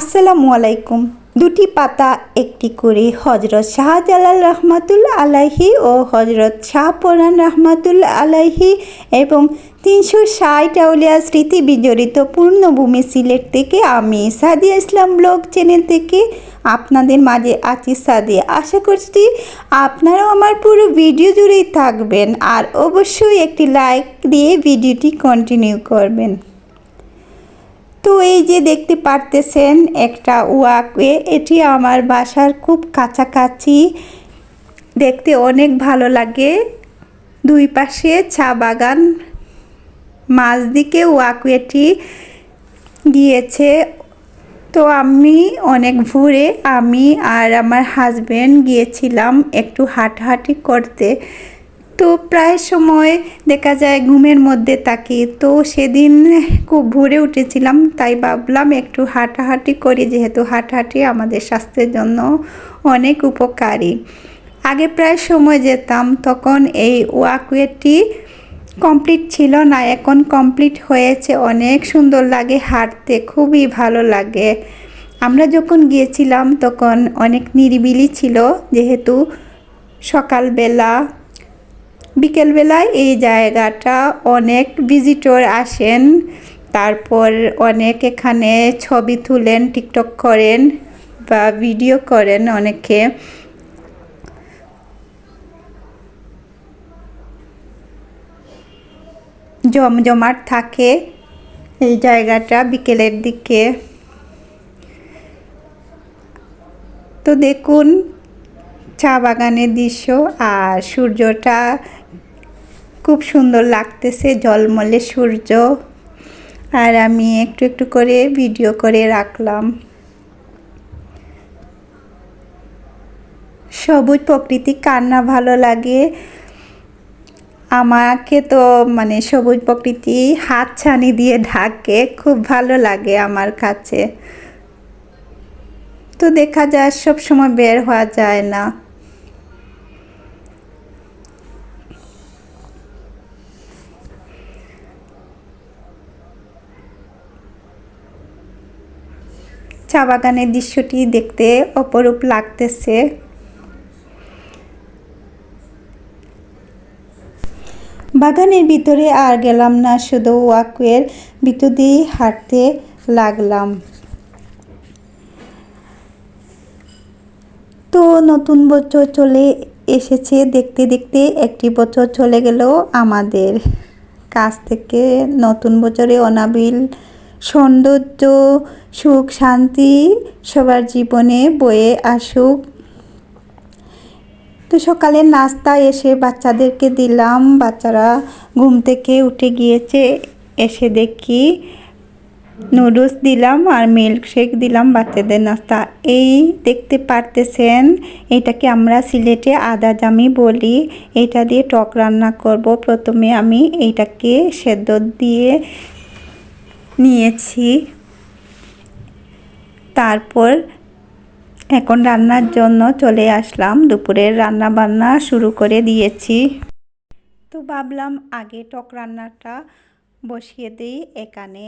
আসসালামু আলাইকুম। দুটি পাতা, একটি করে হজরত শাহজালাল রহমাতুল আলাইহি ও হজরত শাহপরান রহমাতুল্লা আলাইহি এবং তিনশো ষাট আউলিয়া স্মৃতি বিজড়িত পূর্ণভূমি সিলেট থেকে আমি সাদিয়া ইসলাম ব্লগ চ্যানেল থেকে আপনাদের মাঝে আছি সাদিয়া। আশা করছি আপনারাও আমার পুরো ভিডিও জুড়েই থাকবেন আর অবশ্যই একটি লাইক দিয়ে ভিডিওটি কন্টিনিউ করবেন। তো এই যে দেখতে পারতেছেন একটা ওয়াকওয়ে, এটি আমার বাসার খুব কাছাকাছি। দেখতে অনেক ভালো লাগে। দুই পাশে চা বাগান, মাঝ দিকে ওয়াকওয়েটি গিয়েছে। তো আমি অনেক ভোরে আমি আর আমার হাজব্যান্ড গিয়েছিলাম একটু হাঁটাহাঁটি করতে। তো প্রায় সময় দেখা যায় ঘুমের মধ্যে থাকি। তো সেদিন খুব ভোরে উঠেছিলাম, তাই ভাবলাম একটু হাঁটাহাঁটি করি, যেহেতু হাঁটাহাঁটি আমাদের স্বাস্থ্যের জন্য অনেক উপকারী। আগে প্রায় সময় যেতাম, তখন এই ওয়াকওয়েটি কমপ্লিট ছিল না, এখন কমপ্লিট হয়েছে, অনেক সুন্দর লাগে হাঁটতে, খুবই ভালো লাগে। আমরা যখন গিয়েছিলাম, তখন অনেক নিরিবিলি ছিল, যেহেতু সকালবেলা বিকেলবেলায় এই জায়গাটা অনেক ভিজিটর আসেন, তারপর অনেক এখানে ছবি তুলেন, টিকটক করেন বা ভিডিও করেন অনেকে। জমজমাট থাকে এই জায়গাটা বিকেলের দিকে। তো দেখুন চা বাগানের দৃশ্য আর সূর্যটা খুব সুন্দর লাগতেছে জলমলে সূর্য। আর আমি একটু একটু করে ভিডিও করে রাখলাম। সবুজ প্রকৃতি কান্না ভালো লাগে। আমাকে তো মানে সবুজ প্রকৃতি হাত ছানি দিয়ে ঢাকে, খুব ভালো লাগে আমার কাছে। তো দেখা যায় সব সময় বের হওয়া যায় না। চা বাগানের দৃশ্যটি দেখতে অপরূপ লাগতেছে। বাগানের ভিতরে আর গেলাম না, শুধু ওয়াকওয়ের ভিতর দিয়ে হাঁটতে লাগলাম। তো নতুন বছর চলে এসেছে, দেখতে দেখতে একটি বছর চলে গেল আমাদের। কাছ থেকে নতুন বছরে অনাবিল সৌন্দর্য, সুখ, শান্তি সবার জীবনে বয়ে আসুক। তো সকালে নাস্তা এসে বাচ্চাদেরকে দিলাম। বাচ্চারা ঘুম থেকে উঠে গিয়েছে। এসে দেখি নুডলস দিলাম আর মিল্ক শেক দিলাম বাচ্চাদের নাস্তা। এই দেখতে পারতেছেন এটাকে আমরা সিলেটে আদা জামি বলি? এটা দিয়ে টক রান্না করব। প্রথমে আমি এইটাকে সেদ্ধ দিয়ে নিয়েছি। তারপর এখন রান্নার জন্য চলে আসলাম। দুপুরের রান্না বান্না শুরু করে দিয়েছি। তো ভাবলাম আগে টক রান্নাটা বসিয়ে দিই। এখানে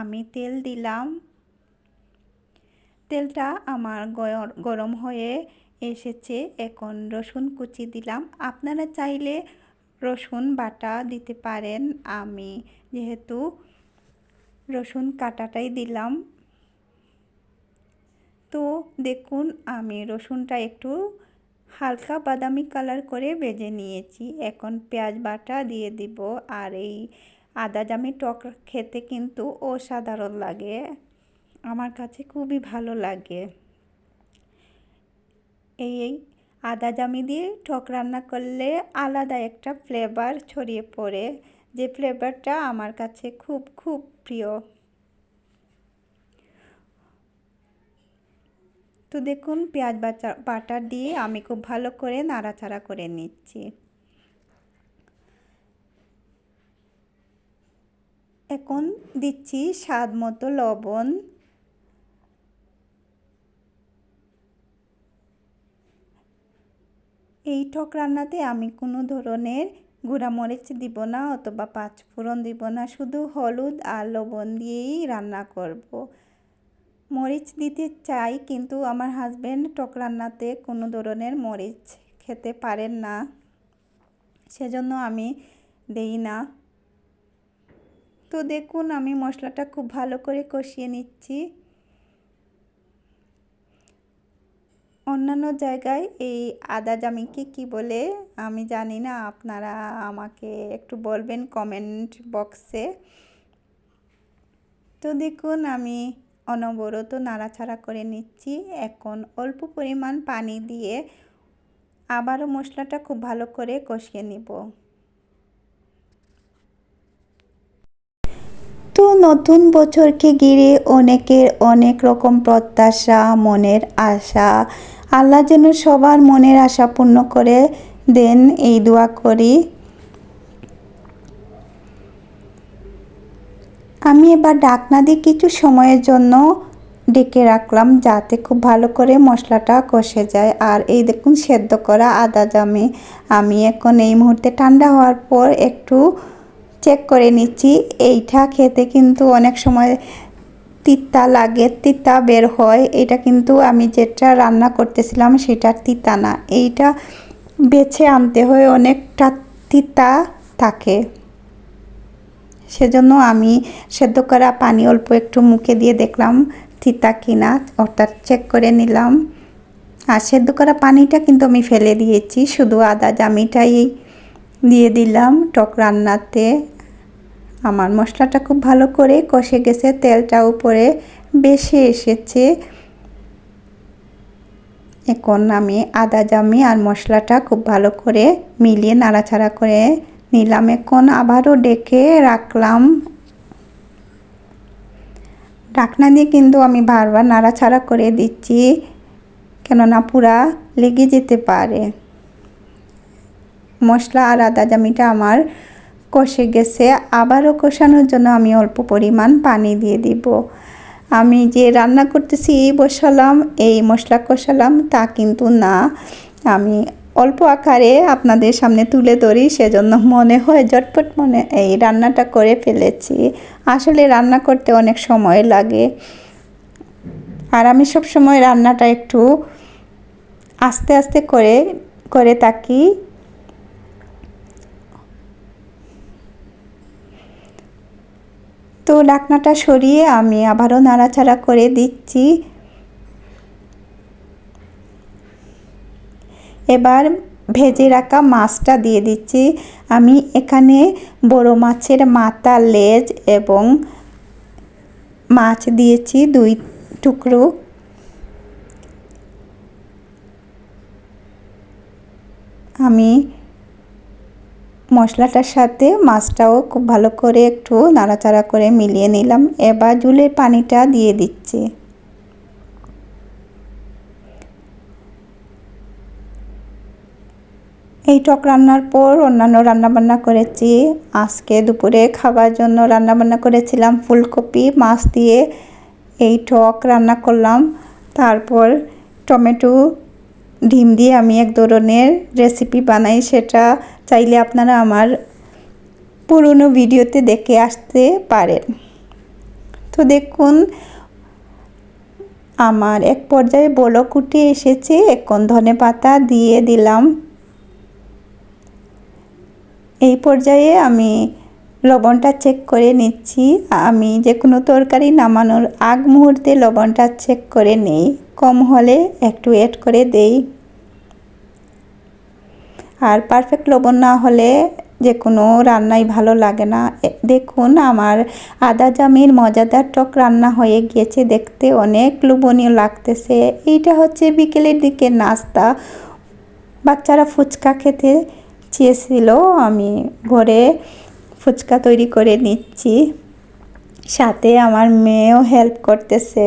আমি তেল দিলাম। তেলটা আমার গরম হয়ে এসেছে। এখন রসুন কুচি দিলাম। আপনারা চাইলে রসুন বাটা দিতে পারেন। আমি যেহেতু রসুন কাটাটাই দিলাম। তো দেখুন, আমি রসুনটা একটু হালকা বাদামি কালার করে ভেজে নিয়েছি। এখন পেঁয়াজ বাটা দিয়ে দিব। আর এই আদা জামি টক খেতে কিন্তু অসাধারণ লাগে। আমার কাছে খুবই ভালো লাগে। এই আদা জামি দিয়ে টক রান্না করলে আলাদা একটা ফ্লেভার ছড়িয়ে পড়ে। যে ফ্লেভারটা আমার কাছে খুব খুব প্রিয়। তো দেখুন, পেঁয়াজ বাটা বাটা দিয়ে আমি খুব ভালো করে নাড়াচাড়া করে নিচ্ছি। এখন দিচ্ছি স্বাদ মতো লবণ। এই ঠক রান্নাতে আমি কোনো ধরনের গুঁড়ামরিচ দিব না অথবা পাঁচফোড়ন দিব না, শুধু হলুদ আর লবণ দিয়েই রান্না করব। মরিচ দিতে চাই, কিন্তু আমার হাজব্যান্ড টক রান্নাতে কোনো ধরনের মরিচ খেতে পারেন না। সেজন্য আমি দেই না। তো দেখুন, আমি মশলাটা খুব ভালো করে কষিয়ে নিচ্ছি। অন্যান্য জায়গায় এই আদা জামিকে কি বলে? আমি জানি না, আপনারা আমাকে একটু বলবেন কমেন্ট বক্সে তো দেখুন, আমি অনবরত নাড়াচাড়া করে নিচ্ছি। এখন অল্প পরিমাণ পানি দিয়ে আবারও মশলাটা খুব ভালো করে কষিয়ে নিব। তো নতুন বছরকে ঘিরে অনেকের অনেক রকম প্রত্যাশা, মনের আশা আল্লাহ যেন সবার মনের আশা পূর্ণ করে দেন এই দোয়া করি। আমি এবার ডাকনা দিয়ে কিছু সময়ের জন্য ডেকে রাখলাম যাতে খুব ভালো করে মশলাটা কষে যায়। আর এই দেখুন, সেদ্ধ করা আদা জামে। আমি এখন এই মুহূর্তে ঠান্ডা হওয়ার পর একটু চেক করে নিচ্ছি। এইটা খেতে কিন্তু অনেক সময় তিতা লাগে, তিতা বের হয়। এটা কিন্তু আমি যেটা রান্না করতেছিলাম সেটা তিতা না। এইটা বেছে আনতে হয় অনেকটা তিতা থাকে। সেজন্য আমি সেদ্ধ করা পানি অল্প একটু মুখে দিয়ে দেখলাম তিতা কিনা, অর্থাৎ চেক করে নিলাম। আর সেদ্ধ করা পানিটা কিন্তু আমি ফেলে দিয়েছি, শুধু আদা জামিটাই দিয়ে দিলাম টক রান্নাতে। আমার মশলাটা খুব ভালো করে কষে গেছে, তেলটা উপরে বেশি এসেছে। এখন আমি আদা, জামি আর মশলাটা খুব ভালো করে মিলিয়ে নাড়াচাড়া করে নিলাম। এখন আবারও ডেকে রাখলাম। ঢাকনা দিয়ে কিন্তু আমি বারবার নাড়াচাড়া করে দিচ্ছি, কেননা পুরা লেগে যেতে পারে। মশলা আর আদা, জামিটা আমার কষে গেছে, আবারও কষানোর জন্য আমি অল্প পরিমাণ পানি দিয়ে দিব। আমি যে রান্না করতেছি, এই বসালাম, এই মশলা কষালাম, তা কিন্তু না। আমি অল্প আকারে আপনাদের সামনে তুলে ধরি, সেজন্য মনে হয় ঝটপট মনে এই রান্নাটা করে ফেলেছি। আসলে রান্না করতে অনেক সময় লাগে। আর আমি সব সময় রান্নাটা একটু আস্তে আস্তে করে করে থাকি। তো ডাকনাটা সরিয়ে আমি আবারও নাড়াচাড়া করে দিচ্ছি। এবার ভেজে রাখা মাছটা দিয়ে দিচ্ছি। আমি এখানে বড় মাছের মাথা, লেজ এবং মাছ দিয়েছি দুই টুকরো। আমি মশলাটার সাথে মাছটাও খুব ভালো করে একটু নাড়াচাড়া করে মিলিয়ে নিলাম। এবার জুলের পানিটা দিয়ে দিচ্ছি। এই টক রান্নার পর অন্যান্য রান্নাবান্না করেছি। আজকে দুপুরে খাবার জন্য রান্নাবান্না করেছিলাম ফুলকপি, মাছ দিয়ে এই টক রান্না করলাম। তারপর টমেটো ডিম দিয়ে আমি এক ধরনের রেসিপি বানাই, সেটা চাইলে আপনারা আমার পুরনো ভিডিওতে দেখে আসতে পারেন। তো দেখুন, আমার এক পর্যায়ে বলক এসেছে এখন ধনে পাতা দিয়ে দিলাম। এই পর্যায়ে আমি লবণটা চেক করে নিচ্ছি। আমি যে কোনো তরকারি নামানোর আগ মুহূর্তে লবণটা চেক করে নেই। কম হলে একটু অ্যাড করে দেই। আর পারফেক্ট লবণ না হলে যে কোনো রান্নাই ভালো লাগে না। দেখুন আমার আদা জামির মজাদার টক রান্না হয়ে গিয়েছে। দেখতে অনেক লোভনীয় লাগতেছে। এইটা হচ্ছে বিকেলের দিকে নাস্তা। বাচ্চারা ফুচকা খেতে চেয়েছিল। আমি ঘরে ফুচকা তৈরি করে নিচ্ছি। সাথে আমার মেয়েও হেল্প করতেছে।